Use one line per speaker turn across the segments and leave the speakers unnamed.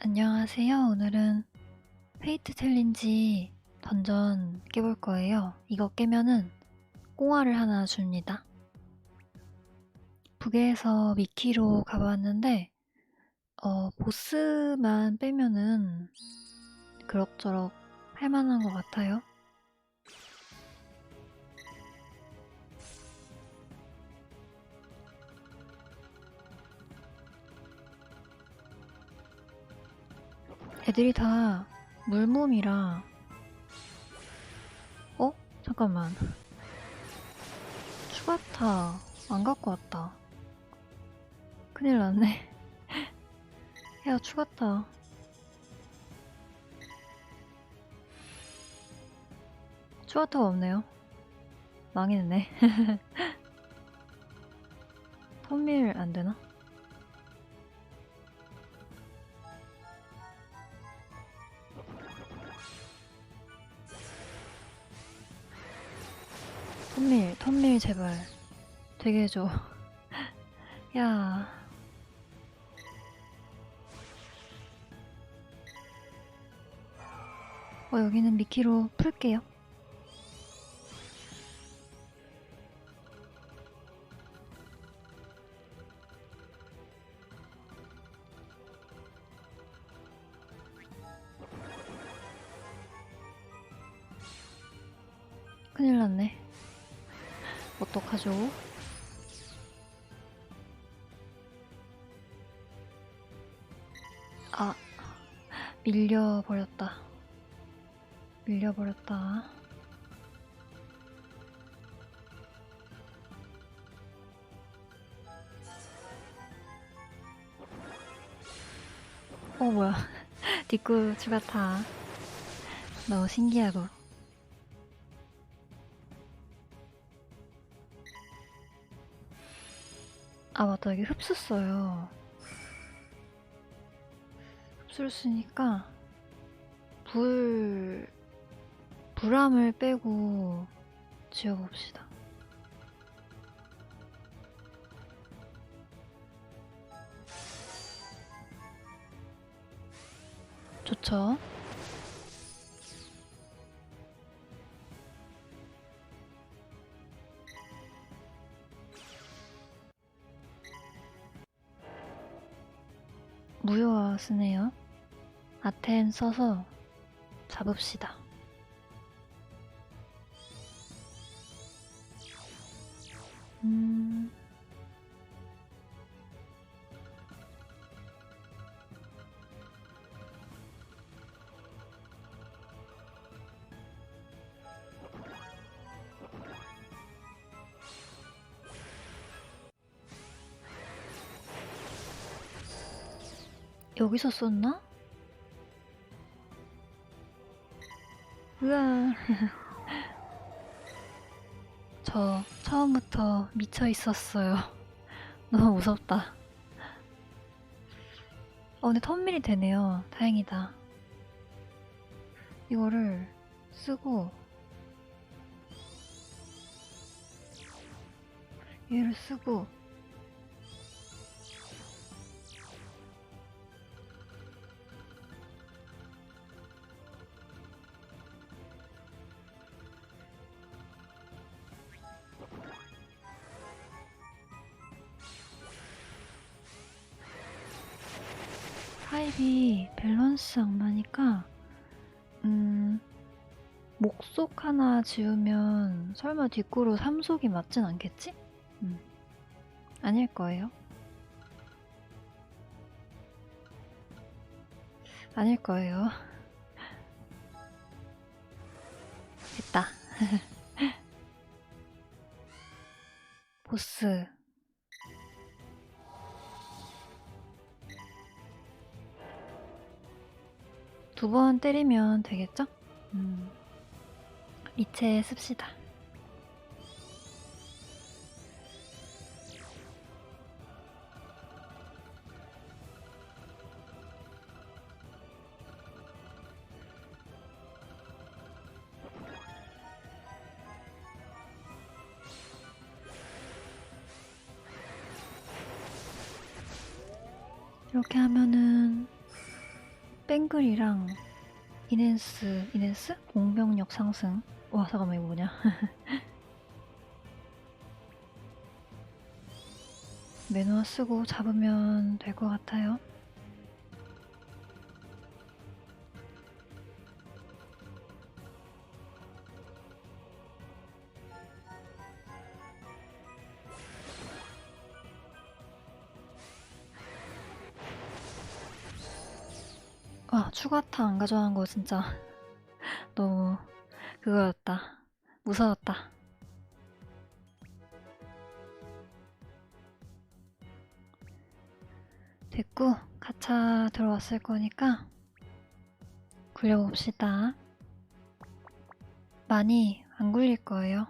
안녕하세요. 오늘은 페이트 챌린지 던전 깨볼 거예요. 이거 깨면은 꽁화를 하나 줍니다. 북에서 미키로 가봤는데 어, 보스만 빼면은 그럭저럭 할 만한 것 같아요. 애들이 다 물몸이라. 어? 잠깐만. 추가타 안 갖고 왔다. 큰일 났네. 야 추가타. 추가타가 없네요. 망했네. 턴밀 안되나? 턴밀, 턴밀 제발 되게 해줘. 야. 어, 여기는 미키로 풀게요. 큰일 났네. 어떡하죠? 아, 밀려버렸다. 밀려버렸다. 어, 뭐야. 뒷구 추가타. 너무 신기하고. 아 맞다. 여기 흡수 써요. 흡수를 쓰니까 불 불암을 빼고 지워봅시다. 좋죠 무효화 쓰네요. 아텐 써서 잡읍시다. 여기서 썼나? 우와. 저 처음부터 미쳐 있었어요. 너무 무섭다. 어, 근데 턴밀이 되네요. 다행이다. 이거를 쓰고 얘를 쓰고 하입이 밸런스 악마니까 음 목속 하나 지우면 설마 뒷구로 삼속이 맞진 않겠지? 음. 아닐 거예요. 아닐 거예요. 됐다. 보스. 두 번 때리면 되겠죠? 음. 이체 씁시다. 이렇게 하면은 뺑글이랑 이넨스 이넨스? 공병력 상승. 와 잠깐만 이거 뭐냐? 매누아 쓰고 잡으면 될 것 같아요 추가타 안 가져간 거 진짜 너무 그거였다. 무서웠다. 됐고 가차 들어왔을 거니까 굴려봅시다. 많이 안 굴릴 거예요.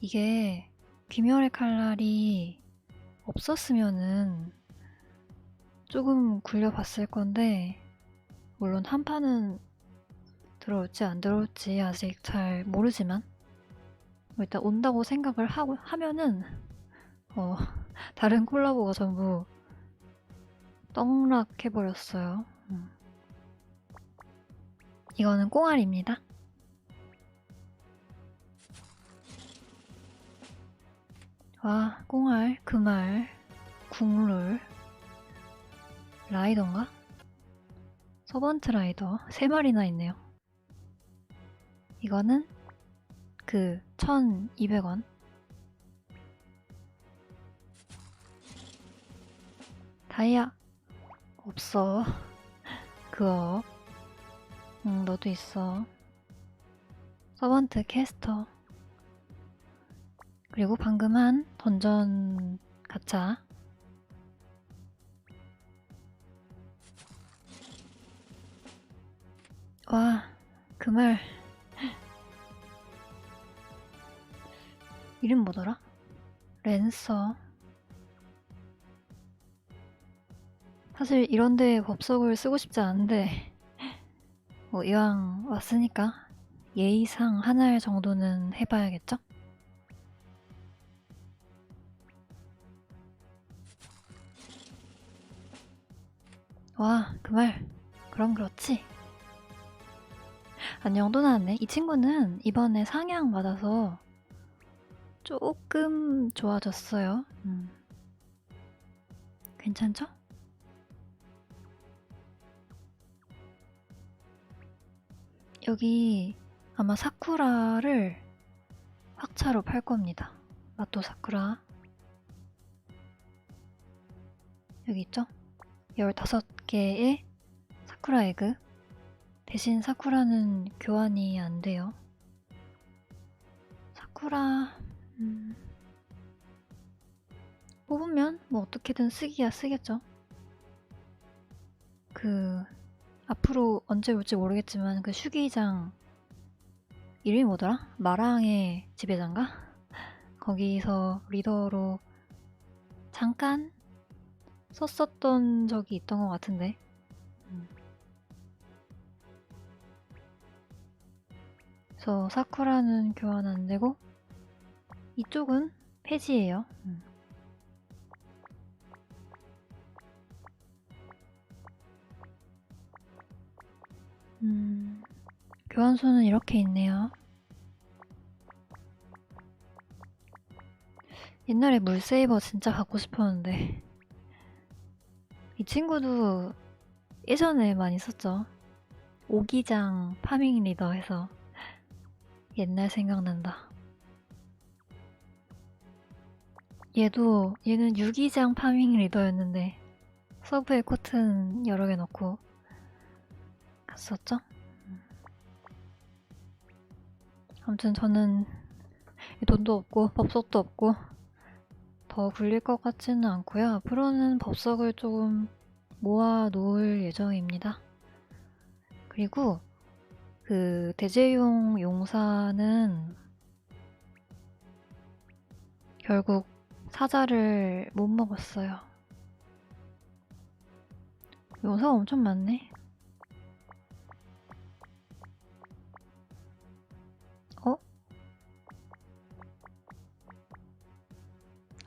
이게 귀멸의 칼날이 없었으면은 조금 굴려봤을 건데 물론 한 판은 들어올지 안 들어올지 아직 잘 모르지만 뭐 일단 온다고 생각을 하고 하면은 어, 다른 콜라보가 전부 떡락해 버렸어요. 음. 이거는 꽁알입니다. 와 꽁알 금알 국룰 라이던가? 서번트 라이더 세 마리나 있네요. 이거는 그 1200원. 다이아 없어. 그거. 응, 너도 있어. 서번트 캐스터. 그리고 방금 한 던전 가차. 와, 그 말. 이름 뭐더라? 랜서. 사실 이런데 법석을 쓰고 싶지 않은데, 뭐 이왕 왔으니까 예의상 한 알 정도는 해봐야겠죠? 와, 그 말. 그럼 그렇지. 안녕도 나왔네. 이 친구는 이번에 상향 받아서 조금 좋아졌어요. 음. 괜찮죠? 여기 아마 사쿠라를 확차로 팔 겁니다. 마토 사쿠라. 여기 있죠? 15개의 사쿠라 에그. 대신 사쿠라는 교환이 안 돼요. 사쿠라, 음... 뽑으면 뭐 어떻게든 쓰기야 쓰겠죠. 그, 앞으로 언제 올지 모르겠지만 그 슈기장 이름이 뭐더라? 마랑의 지배장가? 거기서 리더로 잠깐 썼었던 적이 있던 것 같은데 그래서 사쿠라는 교환 안 되고 이쪽은 폐지예요. 음. 음, 교환소는 이렇게 있네요. 옛날에 물세이버 진짜 갖고 싶었는데 이 친구도 예전에 많이 썼죠. 오기장 파밍 리더 해서 옛날 생각난다. 얘도 얘는 유기장 파밍 리더였는데 서브에 코튼 여러 개 넣고 갔었죠? 아무튼 저는 돈도 없고 법석도 없고 더 굴릴 것 같지는 않고요. 앞으로는 법석을 조금 모아 놓을 예정입니다. 그리고 그 대제용 용사는 결국 사자를 못 먹었어요. 용사가 엄청 많네. 어?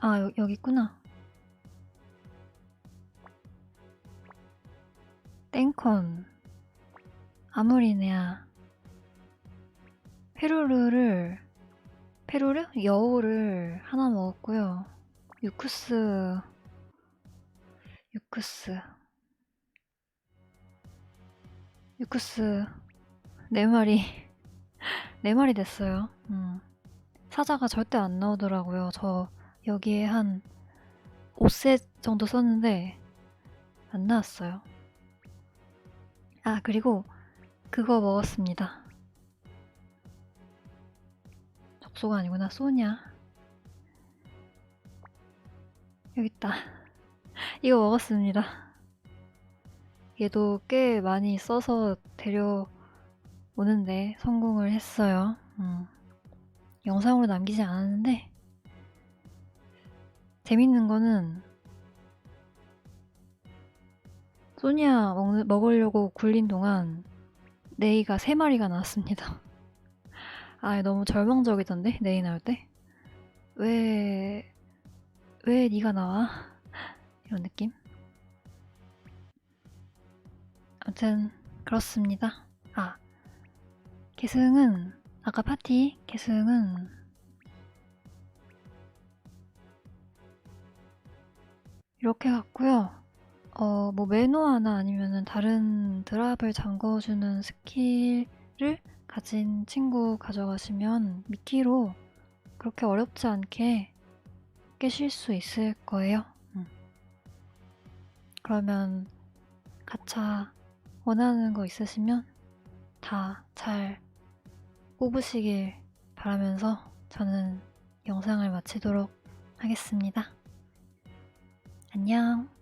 아, 여, 여기 있구나. 앵컨, 아무리네아, 페루르를 페루르 여우를 하나 먹었고요. 유쿠스 유쿠스 유쿠스 네 마리 네 마리 됐어요. 음. 사자가 절대 안 나오더라고요. 저 여기에 한 5세 정도 썼는데 안 나왔어요. 아 그리고 그거 먹었습니다. 적소가 아니구나 소냐. 여기 있다. 이거 먹었습니다. 얘도 꽤 많이 써서 데려오는데 성공을 했어요. 음. 영상으로 남기지 않았는데 재밌는 거는 소니아 먹, 먹으려고 굴린 동안 네이가 세 마리가 나왔습니다. 아 너무 절망적이던데 네이 나올 때? 왜... 왜 네가 나와? 이런 느낌? 아무튼 그렇습니다. 아 계승은 아까 파티 계승은 이렇게 갔고요. 어, 뭐 매너 하나 아니면은 다른 드랍을 잠궈주는 스킬을 가진 친구 가져가시면 미끼로 그렇게 어렵지 않게 깨실 수 있을 거예요. 음. 그러면 가차 원하는 거 있으시면 다 잘 뽑으시길 바라면서 저는 영상을 마치도록 하겠습니다. 안녕.